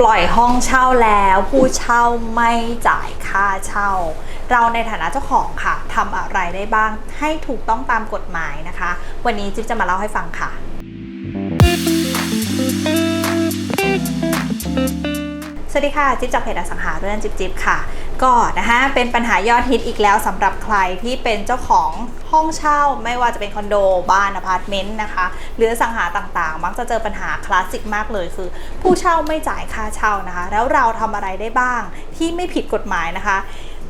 ปล่อยห้องเช่าแล้วผู้เช่าไม่จ่ายค่าเช่า เราในฐานะเจ้าของค่ะทำอะไรได้บ้างให้ถูกต้องตามกฎหมายนะคะ วันนี้จิ๊บจะมาเล่าให้ฟังค่ะ สวัสดีค่ะ จิ๊บจากเพจอสังหาเรื่องจิ๊บจิ๊บค่ะ ก็นะคะเป็นปัญหายอดฮิตอีกแล้วสำหรับใครที่เป็นเจ้าของห้องเช่า ไม่ว่าจะเป็นคอนโดบ้านอพาร์ตเมนต์นะคะหรือสังหาต่างๆ มักจะเจอปัญหาคลาสสิกมากเลยคือ ผู้เช่าไม่จ่ายค่าเช่านะคะ แล้วเราทำอะไรได้บ้างที่ไม่ผิดกฎหมายนะคะ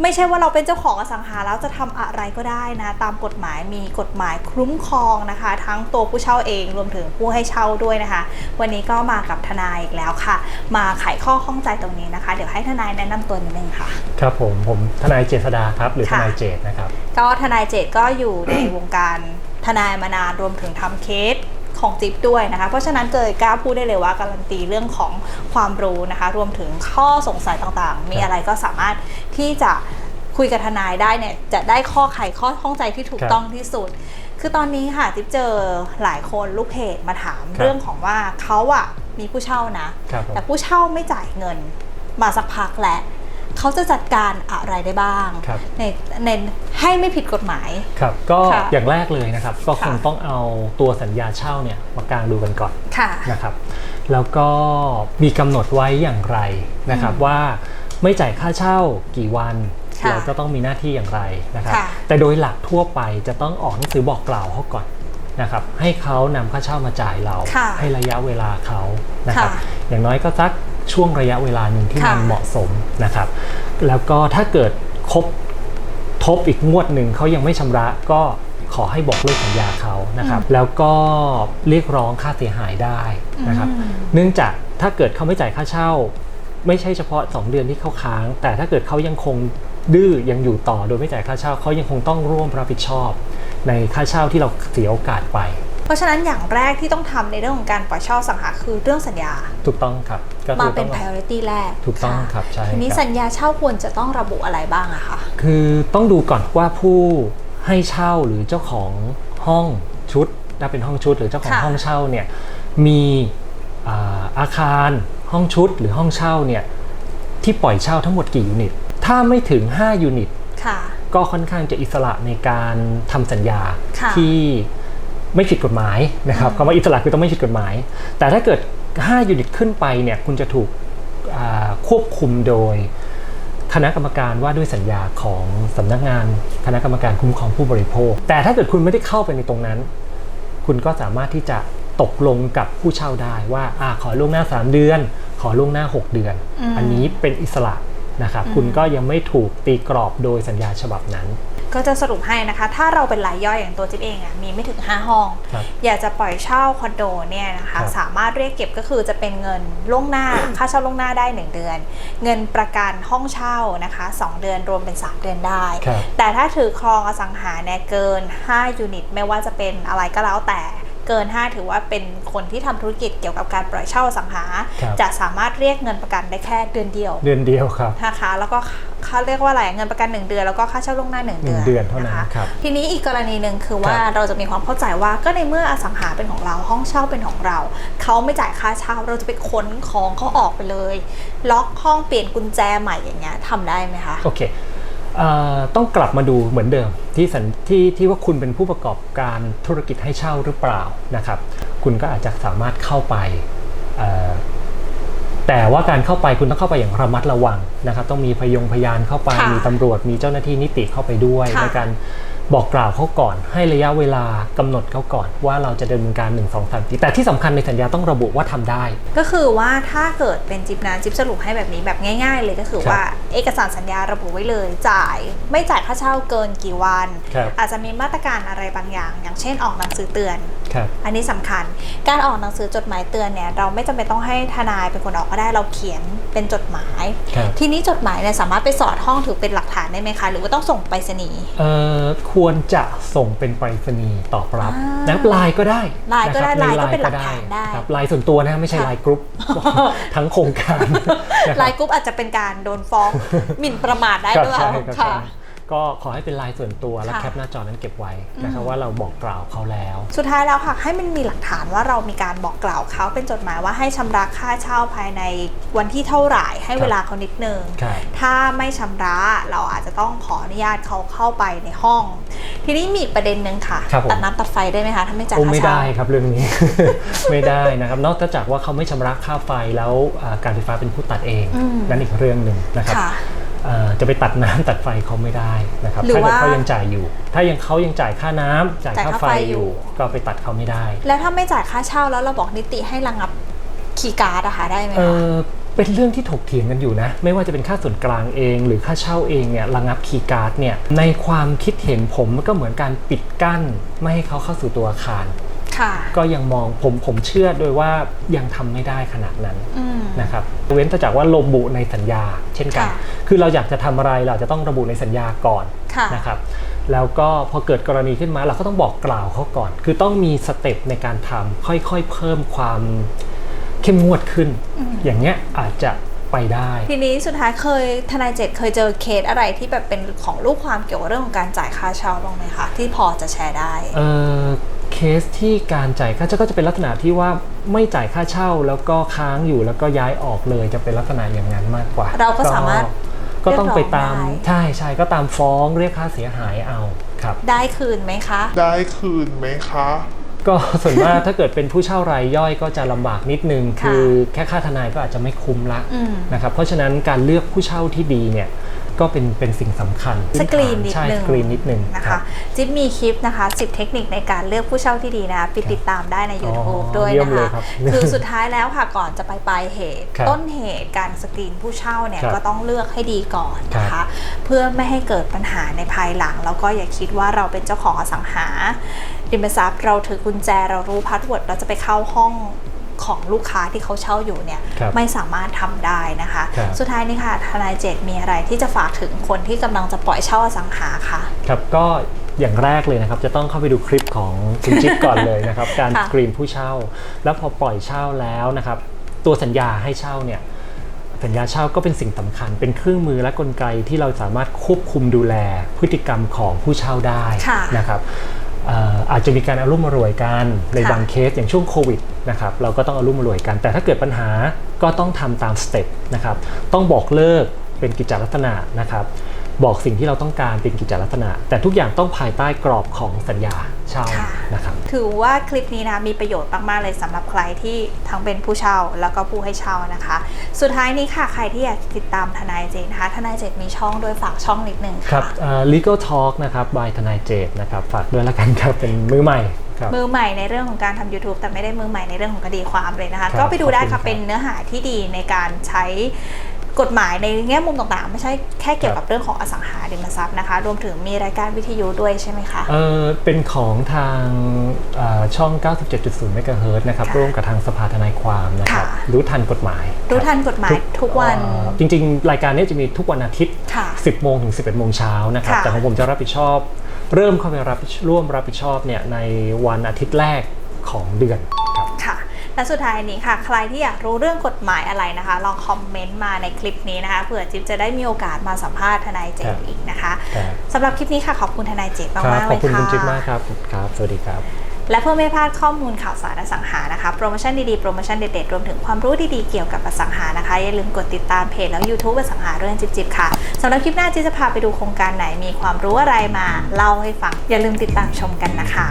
ไม่ใช่ว่าเราเป็นเจ้าของอสังหาแล้วจะทำอะไรก็ได้นะ ตามกฎหมายมีกฎหมายคุ้มครองนะคะ ทั้งตัวผู้เช่าเองรวมถึงผู้ให้เช่าด้วยนะคะ วันนี้ก็มากับทนายอีกแล้วค่ะ มาไขข้อข้องใจตรงนี้นะคะ เดี๋ยวให้ทนายแนะนำตัวนิดนึงค่ะ ครับผมผมทนายเจษดาครับ หรือทค่ะนายเจตนะครับ ก็ทนายเจตก็อยู่ในวงการทนายมานานรวมถึงทำเคสของจิ๊บด้วยนะคะ เพราะฉะนั้นเกยกล้าพูดได้เลยว่าการันตีเรื่องของความรู้นะคะ รวมถึงข้อสงสัยต่างๆ มีอะไรก็สามารถ ที่จะคุยกับทนายได้เนี่ยจะได้ข้อไขข้อข้องใจที่ถูกครับต้องที่สุด คือตอนนี้ค่ะจิ๊บเจอหลายคนลูกเพจมาถามครับ เรื่องของว่าเขาอะมีผู้เช่านะ ครับผม แต่ผู้เช่าไม่จ่ายเงินมาสักพักแล้วเขาจะจัดการอะไรได้บ้าง ครับ ในในให้ไม่ผิดกฎหมาย ครับก็ค่ะอย่างแรกเลยนะครับ ก็คงค่ะ ต้องเอาตัวสัญญาเช่าเนี่ยมากางดูกันก่อนค่ะ นะครับ แล้วก็มีกำหนดไว้อย่างไรนะครับอืมว่า ไม่จ่ายค่าเช่ากี่วันค่ะเราจะต้องมีหน้าที่อย่างไรนะครับค่ะ แต่โดยหลักทั่วไปจะต้องออกหนังสือบอกกล่าวเขาก่อนนะครับให้เขานำค่าเช่ามาจ่ายเรา ค่ะให้ระยะเวลาเขานะครับค่ะอย่างน้อยก็สักช่วงระยะเวลาหนึ่งที่ค่ะ มันเหมาะสมนะครับ แล้วก็ถ้าเกิดครบทบอีกงวดหนึ่งเขายังไม่ชำระก็ขอให้บอกเลิกสัญญาเขานะครับ แล้วก็เรียกร้องค่าเสียหายได้นะครับ อืม เนื่องจากถ้าเกิดเขาไม่จ่ายค่าเช่า ไม่ใช่เฉพาะ 2 เดือนที่เขาค้าง แต่ถ้าเกิดเขายังคงดื้อยังอยู่ต่อโดยไม่จ่ายค่าเช่าเขายังคงต้องร่วมรับผิดชอบ ในค่าเช่าที่เราเสียโอกาสไป เพราะฉะนั้นอย่างแรกที่ต้องทำในเรื่องของการปล่อยเช่าอสังหาคือเรื่องสัญญา ถูกต้องครับก็มาคือเป็ต้นอง priority แรก ถูกต้องะครับใช่ทีนี้ครับสัญญาเช่าควรจะต้องระบุอะไรบ้างอะคะคือต้องดูก่อนว่าผู้ให้เช่าหรือเจ้าของห้องชุดถ้าเป็นห้องชุดหรือเจ้าของค่ะห้องเช่าเนี่ยมีอ่าอาคาร ห้องชุดหรือห้องเช่าเนี่ยที่ปล่อยเช่าทั้งหมดกี่ยูนิต ถ้าไม่ถึง 5 ยูนิตค่ะก็ค่อนข้างจะอิสระในการทำสัญญาค่ะที่ไม่ผิดกฎหมายนะครับอืมคำว่าอิสระคือต้องไม่ผิดกฎหมาย แต่ถ้าเกิด 5 ยูนิตขึ้นไปเนี่ยคุณจะถูกอ่าควบคุมโดยคณะกรรมการว่าด้วยสัญญาของสำนักงานคณะกรรมการคุ้มครองผู้บริโภค แต่ถ้าเกิดคุณไม่ได้เข้าไปในตรงนั้น คุณก็สามารถที่จะ ตกลงกับผู้เช่าได้ว่าอาขอล่วงหน้า 3 เดือน ขอล่วงหน้า 6 เดือนอืมอันนี้เป็นอิสระนะครับอืมคุณก็ยังไม่ถูกตีกรอบโดยสัญญาฉบับนั้น ก็จะสรุปให้นะคะ ถ้าเราเป็นรายย่อยอย่างตัวจิ๊บเองอะมีไม่ถึง 5 ห้องครับอยากจะปล่อยเช่าคอนโดเนี่ยนะคะครับสามารถเรียกเก็บก็คือจะเป็นเงินล่วงหน้าค่าเช่าล่วงหน้าได้ 1 เดือน เงินประกันห้องเช่านะคะ 2 เดือนรวมเป็น 3 เดือนได้ครับแต่ถ้าถือครองอสังหาเนี่ยเกิน 5 ยูนิต ไม่ว่าจะเป็นอะไรก็แล้วแต่ เกิน 5 ถือว่าเป็นคนที่ทำธุรกิจเกี่ยวกับการปล่อยเช่าอสังหาครับจะสามารถเรียกเงินประกันได้แค่เดือนเดียว เดือนเดียวครับนะคะแล้วก็เขาเรียกว่าอะไรเงินประกัน 1 เดือนแล้วก็ค่าเช่าล่วงหน้า 1 เดือนหนึ่งเดือนเท่านั้นะคะครับทีนี้อีกกรณีหนึ่งคือว่าครับเราจะมีความเข้าใจว่าก็ในเมื่ออสังหาเป็นของเราห้องเช่าเป็นของเราเขาไม่จ่ายค่าเช่าเราจะไปค้นของเขาออกไปเลย ล็อกห้องเปลี่ยนกุญแจใหม่อย่างเงี้ยทำได้ไหมคะโอเคเอ่อ ต้องกลับมาดูเหมือนเดิมที่สัญที่ที่ว่าคุณเป็นผู้ประกอบการธุรกิจให้เช่าหรือเปล่านะครับ คุณก็อาจจะสามารถเข้าไปเอ่อแต่ว่าการเข้าไปคุณต้องเข้าไปอย่างระมัดระวังนะครับ ต้องมีพยงพยานเข้าไปค่ะมีตำรวจมีเจ้าหน้าที่นิติเข้าไปด้วยค่ะในการ บอกกล่าวเขาก่อนให้ระยะเวลากำหนดเขาก่อน ว่าเราจะดำเนินการ 1 2 3 4แต่ที่สำคัญในสัญญาต้องระบุว่าทำได้ ก็คือว่าถ้าเกิดเป็นจิบนะจิบสรุปให้แบบนี้แบบง่าย ๆ เลยก็คือครับว่าเอกสารสัญญาระบุไว้เลยจ่าย ไม่จ่ายค่าเช่าเกินกี่วันครับอาจจะมีมาตรการอะไรบางอย่าง อย่างเช่นออกหนังสือเตือนครับอันนี้สำคัญการออกหนังสือจดหมายเตือนเนี่ยเราไม่จำเป็นต้องให้ทนายเป็นคนออกก็ได้เราเขียนเป็นจดหมายครับทีนี้จดหมายเนี่ยสามารถไปสอดห้องถือเป็นหลักฐานได้ไหมคะ หรือว่าต้องส่งไปรษณีย์เอ่อควรจะส่งเป็นไปรษณีย์ตอบรับอ่านะไลน์ก็ได้ไลน์ก็ได้ะครับไลน์ก็ใเป็นหลักฐานได้ครับไลน์ส่วนตัวนะไม่ใช่ค่ะไลน์กรุ๊ปทั้งโครงการนะครับไลน์กรุ๊ปอาจจะเป็นการโดนฟ้องหมิ่นประมาทได้ครับด้วยใช่ครับค่ะใช่ก็ขอให้เป็นลายส่วนตัวและค่ะแคปหน้าจอนั้นเก็บไว้นะครับอืมว่าเราบอกกล่าวเขาแล้ว สุดท้ายแล้วค่ะให้มันมีหลักฐานว่าเรามีการบอกกล่าวเขาเป็นจดหมายว่าให้ชำระค่าเช่าภายในวันที่เท่าไหร่ให้ครับเวลาเขานิดนึงครับถ้าไม่ชำระเราอาจจะต้องขออนุญาต เขาเข้าไปในห้อง ทีนี้มีอีกประเด็นหนึ่งค่ะ ครับผม ตัดน้ำตัดไฟได้ไหมคะถ้าไม่จ่ายโอ้ค่าไม่เช่า ได้ครับเรื่องนี้ ไม่ได้นะครับ นอกจากว่าเขาไม่ชำระค่าไฟแล้วอ่าการไฟฟ้าเป็นผู้ตัดเองอืม นั่นอีกเรื่องหนึ่งนะครับค่ะอ่าจะไปตัดน้ำตัดไฟเขาไม่ได้นะครับหรือถ้าเกิดว่าเขายังจ่ายอยู่ ถ้ายังเขายังจ่ายค่าน้ำจ่ายจ่ายค่าค่าไฟไฟออยู่ยู่ ก็ไปตัดเขาไม่ได้แล้วถ้าไม่จ่ายค่าเช่าแล้วเราบอกนิติให้ระงับคีย์การ์ดอะค่ะได้ไหมเอคะ อ เป็นเรื่องที่ถกเถียงกันอยู่นะ ไม่ว่าจะเป็นค่าส่วนกลางเอง หรือค่าเช่าเองเนี่ยระงับคีย์การ์ดเนี่ยในความคิดเห็นผมมันก็เหมือนการปิดกั้น ไม่ให้เขาเข้าสู่ตัวอาคาร ค่ะ ก็ยังมองผมผมเชื่อโดยว่ายังทำไม่ได้ขนาดนั้นอืม นะครับเว้นแต่จากว่าระบุในสัญญา เช่นกัน ค่ะ คือเราอยากจะทำอะไรเราจะต้องระบุในสัญญาก่อน ค่ะ นะครับแล้วก็พอเกิดกรณีขึ้นมาเราก็ต้องบอกกล่าวเขาก่อน คือต้องมีสเต็ปในการทำค่อยๆเพิ่มความ เข้มงวดขึ้น อย่างเงี้ยอาจจะไปได้ ทีนี้สุดท้ายเคยทนายเจ็ดเคยเจอเคสอะไรที่แบบเป็นของลูกความเกี่ยวกับเรื่องของการจ่ายค่าเช่าบ้างไหมคะที่พอจะแชร์ได้เอ่อเคสที่การจ่ายค่าเช่าก็จะเป็นลักษณะที่ว่าไม่จ่ายค่าเช่าแล้วก็ค้างอยู่แล้วก็ย้ายออกเลยจะเป็นลักษณะอย่างนั้นมากกว่า เราก็สามารถก็ต้องไปตามเรียกร้องได้ใช่ใช่ก็ตามฟ้องเรียกค่าเสียหายเอาครับ ได้คืนไหมคะ ได้คืนไหมคะ ก็ส่วนมากถ้าเกิดเป็นผู้เช่ารายย่อยก็จะลำบากนิดนึง ค่ะคือแค่ค่าทนายก็อาจจะไม่คุ้มละอืม นะครับเพราะฉะนั้นการเลือกผู้เช่าที่ดีเนี่ย ก็เป็นเป็นสิ่งสำคัญสกรีนนิดใช่นึง สกรีนนิดนึงนะรัคะบจิ๊บมีคลิปนะคะ 10 เทคนิคในการเลือกผู้เช่าที่ดีนะคะไปติดตามได้ใน YouTube อ๋อด้วยเยี่ยมนะเลคะยครับ คือสุดท้ายแล้วค่ะก่อนจะไปปลายเหตุ ครับต้นเหตุการสกรีนผู้เช่าเนี่ยครับก็ต้องเลือกให้ดีก่อนนะครัคะ บเพื่อไม่ให้เกิดปัญหาในภายหลัง แล้วก็อย่าคิดว่าเราเป็นเจ้าของอสังหาริมทรัพย์เราถือกุญแจเรารู้พาสเวิร์ดเราจะไปเข้าห้อง ของลูกค้าที่เขาเช่าอยู่เนี่ยครับไม่สามารถทำได้นะคะครับสุดท้ายนี้ค่ะทนายเจตมีอะไรที่จะฝากถึงคนที่กำลังจะปล่อยเช่าอสังหาคะครับก็อย่างแรกเลยนะครับจะต้องเข้าไปดูคลิปของคุณจิ๊บก่อนเลยนะครับ การค่ะสกรีนผู้เช่า แล้วพอปล่อยเช่าแล้วนะครับ ตัวสัญญาให้เช่าเนี่ยสัญญาเช่าก็เป็นสิ่งสำคัญ เป็นเครื่องมือและกลไกที่เราสามารถควบคุมดูแลพฤติกรรมของผู้เช่าได้ค่ะนะครับเอ่ออาจจะมีการอารุ่มอร่วยกันในค่ะบางเคสอย่างช่วงโควิดนะครับเราก็ต้องอารุ่มอร่วยกัน แต่ถ้าเกิดปัญหาก็ต้องทำตามสเต็ปนะครับต้องบอกเลิกเป็นกิจลักษณะนะครับ บอกสิ่งที่เราต้องการเป็นกิจลักษณะ แต่ทุกอย่างต้องภายใต้กรอบของสัญญาเช่าค่ะนะครับถือว่าคลิปนี้นะมีประโยชน์มาก ๆ เลยสำหรับใครที่ทั้งเป็นผู้เช่าแล้วก็ผู้ให้เช่านะคะ สุดท้ายนี้ค่ะใครที่อยากติดตามทนายเจนนะคะทนายเจนมีช่องโดยฝากช่องนิดนึงครัค่ะบเอ่อ legal talk นะครับ by ทนายเจตนะครับฝากด้วยละกันครับเป็นมือใหม่ครับมือใหม่ในเรื่องของการทำ YouTube แต่ไม่ได้มือใหม่ในเรื่องของคดีความเลยนะคะครับก็ไปดูได้ขอบคุณครัค่ะบเป็นเนื้อหาที่ดีในการใช้ กฎหมายในแง่มุมต่างๆ ไม่ใช่แค่เกี่ยวกับเรื่องของอสังหาริมทรัพย์นะคะ รวมถึงมีรายการวิทยุด้วยใช่ไหมคะ เออเป็นของทางเอ่อช่อง 97.0เมกะเฮิรตซ์นะครับค่ะร่วมกับทางสภาทนายความนะครับค่ะรู้ทันกฎหมาย รู้คบทันกฎหมายทุกวันเอ่อจริงๆ รายการนี้จะมีทุกวันอาทิตย์ค่ะ10 โมงถึง 11 โมงเช้านะครับค่ะแต่ของผมจะรับผิดชอบ เริ่มเข้าไปรับผิดร่วมรับผิดชอบเนี่ยในวันอาทิตย์แรกของเดือนครับค่ะ และสุดท้ายนี้ค่ะ ใครที่อยากรู้เรื่องกฎหมายอะไรนะคะ ลองคอมเมนต์มาในคลิปนี้นะคะเผื่อจิ๊บจะได้มีโอกาสมาสัมภาษณ์ทนายเจครัตบอีกนะคะครับสำหรับคลิปนี้ค่ะขอบคุณทนายเจตครับมากๆขเลอบยคุณค่ะคุณจิ๊บมากครับครับ สวัสดีครับ และเพื่อไม่พลาดข้อมูลข่าวสารอสังหานะคะโปรโมชั่นดีๆโปรโมชั่นเด็ดๆรวมถึงความรู้ดีๆเกี่ยวกับอสังหานะคะอย่าลืมกดติดตามเพจแล้ว YouTube อสังหาเรื่องจิบๆค่ะสำหรับคลิปหน้าจิ๊บจะพาไปดูโครงการไหนมีความรู้อะไรมาเล่าให้ฟังอย่าลืมติดตามชมกันนะคะ